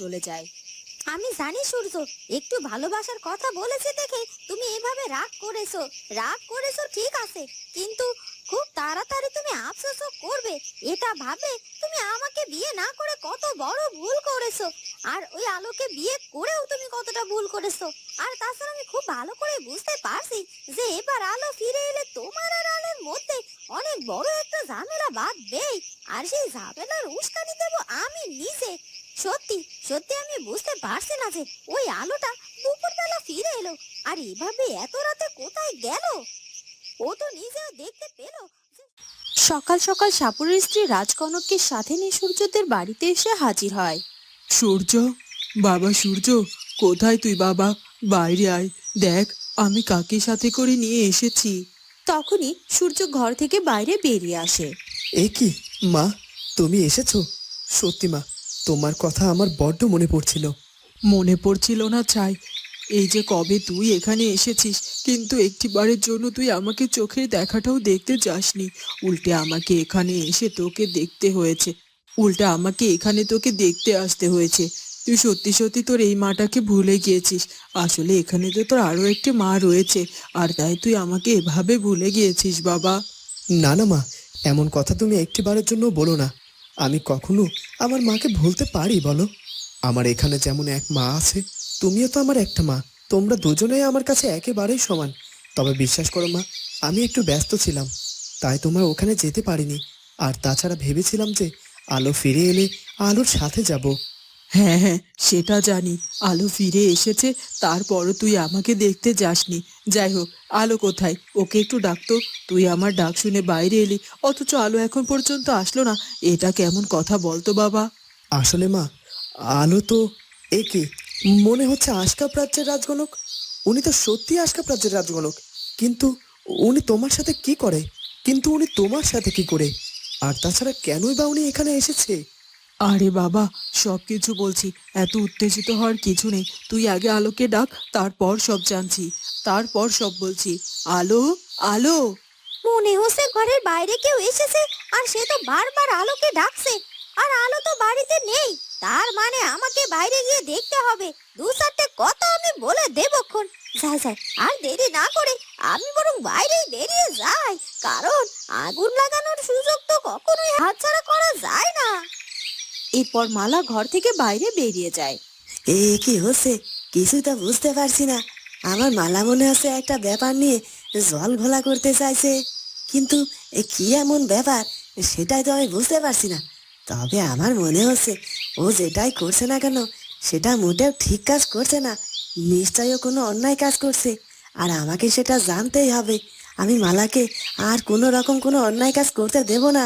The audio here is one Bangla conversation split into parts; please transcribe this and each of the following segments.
চলে যায়। আমি জানি সূর্য, একটু ভালোবাসার কথা বলেছে দেখে তুমি এভাবে রাগ করেছ। রাগ করেছ ঠিক আছে, কিন্তু খুব তাড়াতাড়ি তুমি আফসোসও করবে। এটা ভাবে তুমি আমাকে বিয়ে না করে কত বড় ভুল করেছ। আর ওই আলোকে বিয়ে করেও তুমি কতটা ভুল করেছ। আর তাছাড়া আমি খুব ভালো করে বুঝতে পারছি যে এবার আলো ফিরে এলে তোমার আর আলোর মধ্যে অনেক বড় একটা ঝামেলা বাঁধবেই। আর সেই ঝামেলার উস্কানি দেবো আমি নিজে। সত্যি সত্যি আমি বুঝতে পারছি না যে ওই আলোটা দুপুরবেলা ফিরে এলো আর এভাবে এত রাতে কোথায় গেল? ও তো নিজেও দেখতে পেল সকাল সকাল সাপুরের স্ত্রী রাজকনককে সাথে নিয়ে সূর্যদের বাড়িতে এসে হাজির হয়। সূর্য বাবা সূর্য কোথায় তুই বাবা? বাইরে আয় দেখ আমি কাকে সাথে করে নিয়ে এসেছি। তখনই সূর্য ঘর থেকে বাইরে বেরিয়ে আসে। এ কি মা তুমি এসেছ? সত্যি মা তোমার কথা আমার বড্ড মনে পড়ছিল। মনে পড়ছিল না চাই এই যে কবে তুই এখানে এসেছিস কিন্তু একটিবারের জন্য তুই আমাকে চোখের দেখাটাও দেখতে যাসনি। উল্টে আমাকে এখানে এসে তোকে দেখতে হয়েছে। উল্টে আমাকে এখানে তোকে দেখতে আসতে হয়েছে। তুই সত্যি সত্যি তোর এই মাটাকে ভুলে গিয়েছিস। আসলে এখানে তো তোর আরও একটি মা রয়েছে আর তাই তুই আমাকে এভাবে ভুলে গিয়েছিস বাবা। না না মা এমন কথা তুমি একটিবারের জন্য বলো না। আমি কখনো আমার মাকে ভুলতে পারি, বলো? আমার এখানে যেমন এক মা আছে, তুমিও তো আমার একটা মা। তোমরা দুজনেই আমার কাছে একেবারেই সমান। তবে বিশ্বাস করো মা, আমি একটু ব্যস্ত ছিলাম, তাই তোমার ওখানে যেতে পারিনি। আর তাছাড়া ভেবেছিলাম যে আলো ফিরে এলে আলোর সাথে যাব। হ্যাঁ হ্যাঁ সেটা জানি। আলো ফিরে এসেছে, তারপরও তুই আমাকে দেখতে যাসনি। যাই হোক, আলো কোথায়? ওকে একটু ডাকতো তুই আমার ডাক শুনে বাইরে এলি, অথচ আলো এখন পর্যন্ত আসলো না। এটা কেমন কথা বলতো বাবা? আসলে মা, আলো তো এ কি? মনে হচ্ছে আশকাপ প্রাচ্যের রাজগণক। উনি তো সত্যি আশকাপ প্রাচ্যের রাজগণক। কিন্তু উনি তোমার সাথে কি করে? কিন্তু উনি তোমার সাথে কি করে? আর তাছাড়া কেনই বা উনি এখানে এসেছে? আরে বাবা সব কিছু বলছি। এত উত্তেজিত হওয়ার কিছু নেই। তুই আগে আলোকে ডাক, তারপর সব জানছি। তারপর সব বলছি। আলো? আলো? মনে হচ্ছে ঘরের বাইরে কেউ এসেছে, আর সে তো বারবার আলোকে ডাকছে। আর আলো তো বাড়িতে নেই। তার মানে আমাকে বাইরে গিয়ে দেখতে হবে। দু চারটে কথা আমি বলে দেবক্ষণ যাই যাই, আর দেরি না করে আমি বরং বাইরেই বেরিয়ে যাই। কারণ আগুন লাগানোর সুযোগ তো কখনোই হাতছাড়া করা যায় না। এরপর মালা ঘর থেকে বাইরে বেরিয়ে যায়। এ কি হচ্ছে? কিছুই তো বুঝতে পারছি না। আমার মালা মনে হচ্ছে একটা ব্যাপার নিয়ে জল ঘোলা করতে চাইছে। কিন্তু কি এমন ব্যাপার? সেটাই তো আমি বুঝতে পারছি না। তবে আমার মনে হচ্ছে ও যেটাই করছে না কেন, সেটা মোটেও ঠিক কাজ করছে না। নিশ্চয়ই কোনো অন্যায় কাজ করছে। আর আমাকে সেটা জানতেই হবে। আমি মালাকে আর কোনো রকম কোনো অন্যায় কাজ করতে দেব না।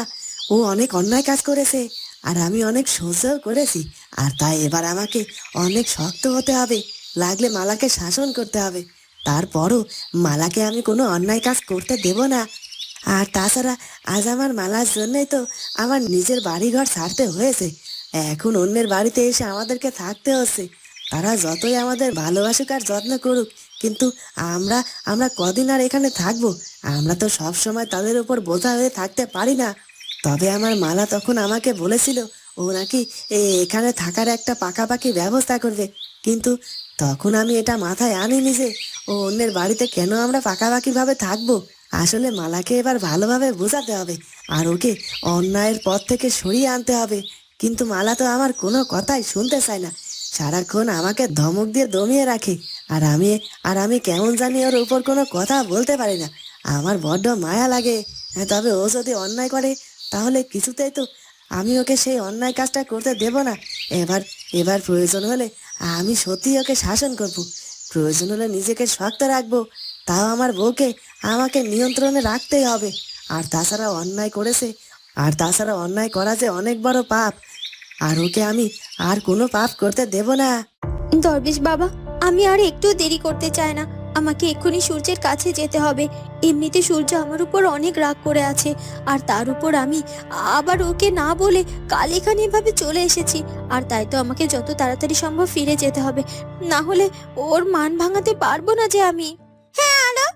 ও অনেক অন্যায় কাজ করেছে। আর আমি অনেক সহ্যও করেছি। আর তাই এবার আমাকে অনেক শক্ত হতে হবে। লাগলে মালাকে শাসন করতে হবে। তারপরও মালাকে আমি কোনো অন্যায় কাজ করতে দেব না। আর তাছাড়া আজ আমার মালার জন্যই তো আমার নিজের বাড়িঘর ছাড়তে হয়েছে। এখন অন্যের বাড়িতে এসে আমাদেরকে থাকতে হচ্ছে। তারা যতই আমাদের ভালোবাসুক আর যত্ন করুক, কিন্তু আমরা আমরা কদিন আর এখানে থাকব? আমরা তো সব সময় তাদের উপর বোঝা হয়ে থাকতে পারি না। তবে আমার মালা তখন আমাকে বলেছিল, ও নাকি এখানে থাকার একটা পাকাপাকি ব্যবস্থা করবে। কিন্তু তখন আমি এটা মাথায় আনিনি যে, ও অন্যের বাড়িতে কেন আমরা পাকাপাকি ভাবে থাকব? আসলে মালাকে এবার ভালোভাবে বোঝাতে হবে, আর ওকে অন্যায়ের পথ থেকে সরিয়ে আনতে হবে। কিন্তু মালা তো আমার কোনো কথাই শুনতে চায় না। সারাক্ষণ আমাকে ধমক দিয়ে দমিয়ে রাখে, আর আমি আর আমি কেমন জানি ওর উপর কোনো কথা বলতে পারি না। আমার বড্ড মায়া লাগে। তবে ও যদি অন্যায় করে তাহলে কিছুতেই তো আমি ওকে সেই অন্যায় কাজটা করতে দেব না। এবার এবার প্রয়োজন হলে আমি সত্যি ওকে শাসন করব। প্রয়োজন হলে নিজেকে শক্ত রাখব। তাও আমার বউকে আমাকে নিয়ন্ত্রণে রাখতেই হবে। আর তাছাড়া অন্যায় করেছে, আর তাছাড়া অন্যায় করা যে অনেক বড় পাপ। আর ওকে আমি আর কোনো পাপ করতে দেব না। দরবেশ বাবা, আমি আর একটু দেরি করতে চাই না। আমাকে এক্ষুনি সূর্যের কাছে যেতে হবে। এমনিতে সূর্য আমার উপর অনেক রাগ করে আছে। আর তার উপর আমি আবার ওকে না বলে কাল এখানে এভাবে চলে এসেছি। আর তাই তো আমাকে যত তাড়াতাড়ি সম্ভব ফিরে যেতে হবে। না হলে ওর মান ভাঙাতে পারব না যে আমি। হ্যাঁ আলো।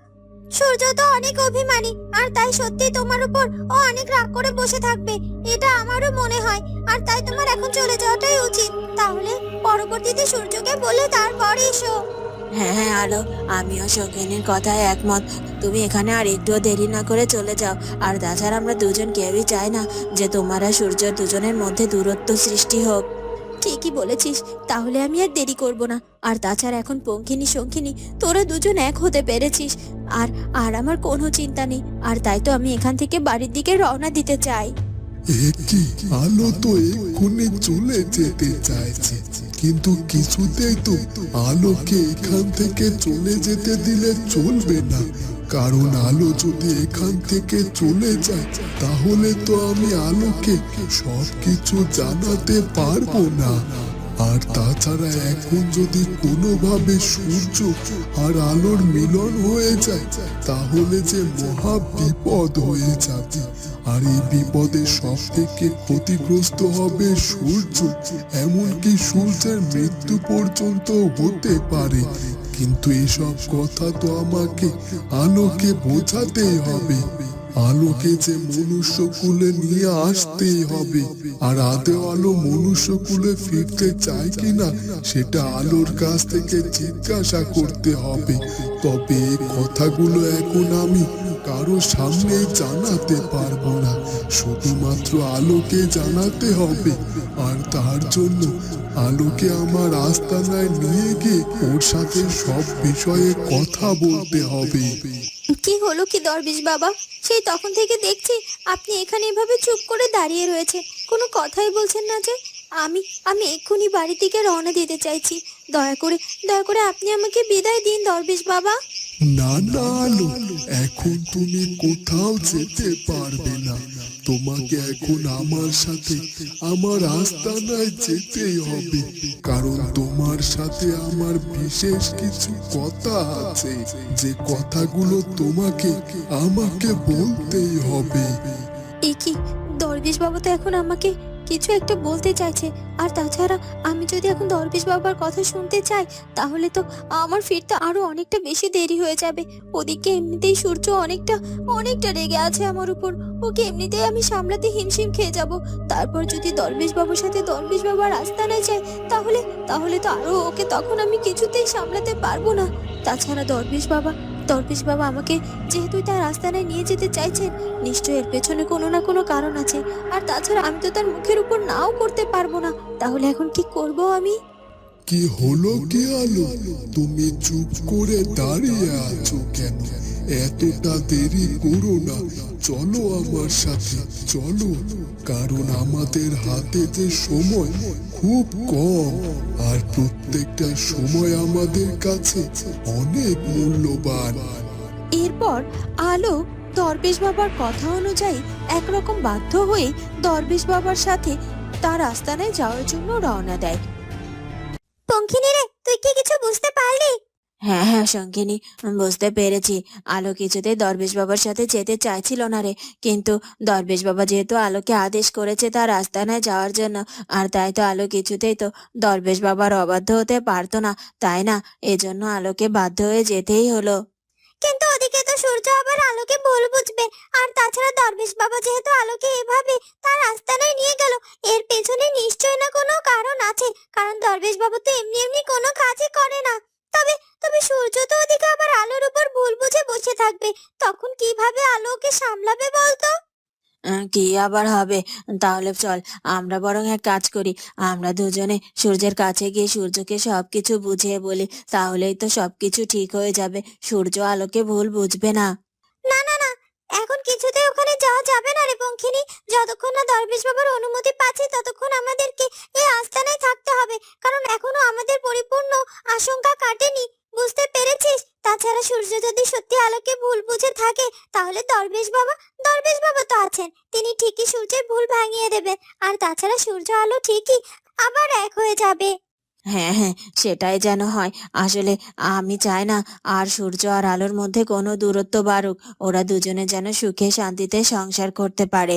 সূর্য তো অনেক অভিমানী। আর তাই সত্যি তোমার উপর ও অনেক রাগ করে বসে থাকবে। এটা আমারও মনে হয়। আর তাই তোমার এখন চলে যাওয়াটাই উচিত। তাহলে পরবর্তীতে সূর্যকে বলে, তারপর এসো। হ্যাঁ হ্যাঁ আলো, আমিও সঙ্গিনীর কথায় একমত। তুমি এখানে আর একটুও দেরি না করে চলে যাও। আর তাছাড়া আমরা দুজন কেউই চাই না যে তোমার আর সূর্য দুজনের মধ্যে দূরত্ব সৃষ্টি হোক। ঠিকই বলেছিস, তাহলে আমি আর দেরি করব না। আর তাছাড়া এখন পঙ্খিনী সঙ্কিনী তোরা দুজন এক হতে পেরেছিস। আর আর আমার কোনো চিন্তা নেই। আর তাই তো আমি এখান থেকে বাড়ির দিকে রওনা দিতে চাই। আলো তো এক্ষুনি চলে যেতে চাইছে। কিন্তু কিছুতেই তো আলোকে এখান থেকে চলে যেতে দিলে চলবে না। কারণ আলো যদি এখান থেকে চলে যায়, তাহলে তো আমি আলোকে সবকিছু জানাতে পারব না। আর তাছাড়া এখন যদি কোনোভাবে সূর্য আর আলোর মিলন হয়ে যায়, তাহলে যে মহা বিপদ হয়ে যাবে। আর এই বিপদে সব থেকে ক্ষতিগ্রস্ত হবে সূর্য। এমনকি সূর্যের মৃত্যু পর্যন্ত হতে পারে। কিন্তু এসব কথা তো আমাকে আলোকে বোঝাতেই হবে। আলোকে যে মনুষ্য কুলে নিয়ে আসতেই হবে, আর আদেও আলো মনুষ্য কুলে ফিরতে চায় কিনা, সেটা আলোর কাছ থেকে জিজ্ঞাসা করতে হবে। তবে কথাগুলো এখন আমি কারও সামনে জানাতে পারব না। শুধুমাত্র আলোকে জানাতে হবে। আর তার জন্য আলোকে আমার আস্তানায় নিয়ে গিয়ে ওর সাথে সব বিষয়ে কথা বলতে হবে। কি হলো কি দরবেশ বাবা? সেই তখন থেকে দেখছি আপনি এখানে এভাবে চুপ করে দাঁড়িয়ে রয়েছে। কোনো কথাই বলছেন না যে। আমি আমি এক্ষুনি বাড়ি থেকে রওনা দিতে চাইছি। দয়া করে দয়া করে আপনি আমাকে বিদায় দিন দরবেশ বাবা। না না, আলো, এখন তুমি কোথাও যেতে পারবে না। তোমাকে এখন আমার সাথে, আমার আস্তানায় যেতেই হবে। কারণ তোমার সাথে আমার বিশেষ কিছু কথা আছে। যে কথাগুলো তোমাকে, আমাকে বলতেই হবে। এ কি দরবেশ বাবা তো এখন আমাকে কিছু একটা বলতে চাইছে। আর তাছাড়া আমি যদি এখন দরবেশ বাবার কথা শুনতে চাই, তাহলে তো আমার ফিরতে আরও অনেকটা বেশি দেরি হয়ে যাবে। ওদিকে এমনিতেই সূর্য অনেকটা অনেকটা রেগে আছে আমার উপর। ওকে এমনিতেই আমি সামলাতে হিমশিম খেয়ে যাব। তারপর যদি দরবেশ বাবুর সাথে দরবেশ বাবার আস্তানায় যায়, তাহলে তাহলে তো আরও ওকে তখন আমি কিছুতেই সামলাতে পারব না। তাছাড়া দরবেশ বাবা দরবেশ বাবা আমাকে যেহেতু তার আস্তানায় নিয়ে যেতে চাইছেন, নিশ্চয়ই এর পেছনে কোনো না কোনো কারণ আছে। আর তাছাড়া আমি তো তার মুখের উপর নাও করতে পারব না। তাহলে এখন কি করব আমি? কি হলো, কি আলো? তুমি চুপ করে দাঁড়িয়ে আছো কেন? এতটা দেরি করো না। চলো আমার সাথে, চলো। কারণ আমাদের হাতে যে সময় খুব কম। আর প্রত্যেকটা সময় আমাদের কাছে অনেক মূল্যবান। এরপর আলো দরবেশ বাবার কথা অনুযায়ী একরকম বাধ্য হয়ে দরবেশ বাবার সাথে তার আস্তানায় যাওয়ার জন্য রওনা দেয়। পঙ্খিনী রে তুই কি কিছু বুঝতে পারলি? হ্যাঁ হ্যাঁ সঙ্গিনী, বুঝতে পেরেছি। আলো কিছুতেই দরবেশ বাবার সাথে যেতে চাইছিল না রে। কিন্তু দরবেশ বাবা যেহেতু আলোকে আদেশ করেছে তার আস্তানায় যাওয়ার জন্য, আর তাই তো আলো কিছুতেই তো দরবেশ বাবার অবাধ্য হতে পারতো না। তাই না? এজন্য আলোকে বাধ্য হয়ে যেতেই হলো। কিন্তু ওদিকে তো সূর্য আবার আলোকে ভুল বুঝবে। আর তাছাড়া দরবেশ বাবা যেহেতু আলোকে এভাবে তার আস্তানায় নিয়ে গেল, এর পেছনে নিশ্চয় না কোনো কারণ আছে। কারণ দরবেশ বাবু তো এমনি এমনি কোনো কাজই করে না। তবে তবে সূর্য তো ওদিকে আবার আলোর উপর ভুল বুঝে বসে থাকবে। তখন কীভাবে আলোকে সামলাবে বলতো? কি আবার হবে? তাহলে চল আমরা বরং এক কাজ করি। আমরা দুজনে সূর্যের কাছে গিয়ে সূর্যকে সবকিছু বুঝিয়ে বলি তাহলেই তো সবকিছু ঠিক হয়ে যাবে। সূর্য আলোকে ভুল বুঝবে না। না না না এখন কিছুতেই ওখানে যাওয়া যাবে না রে পঙ্খিনী। যতক্ষণ না দরবেশ বাবার অনুমতি পাচ্ছি ততক্ষণ আমাদেরকে এই আস্তানায় থাকতে হবে। কারণ এখনও আমাদের পরিপূর্ণ আশঙ্কা কাটেনি। বুঝতে পেরেছিস? তাছাড়া সূর্য যদি সত্যি আলোকে ভুল বুঝে থাকে, তাহলে দরবেশ বাবা দরবেশ বাবা তো আছেন। তিনি ঠিকই সূর্যের ভুল ভাঙিয়ে দেবেন। আর তাছাড়া সূর্য আলো ঠিকই আবার এক হয়ে যাবে। হ্যাঁ হ্যাঁ সেটাই যেন হয়। আসলে আমি চাই না আর সূর্য আর আলোর মধ্যে কোনো দূরত্ব বাড়ুক। ওরা দুজনে যেন সুখে শান্তিতে সংসার করতে পারে।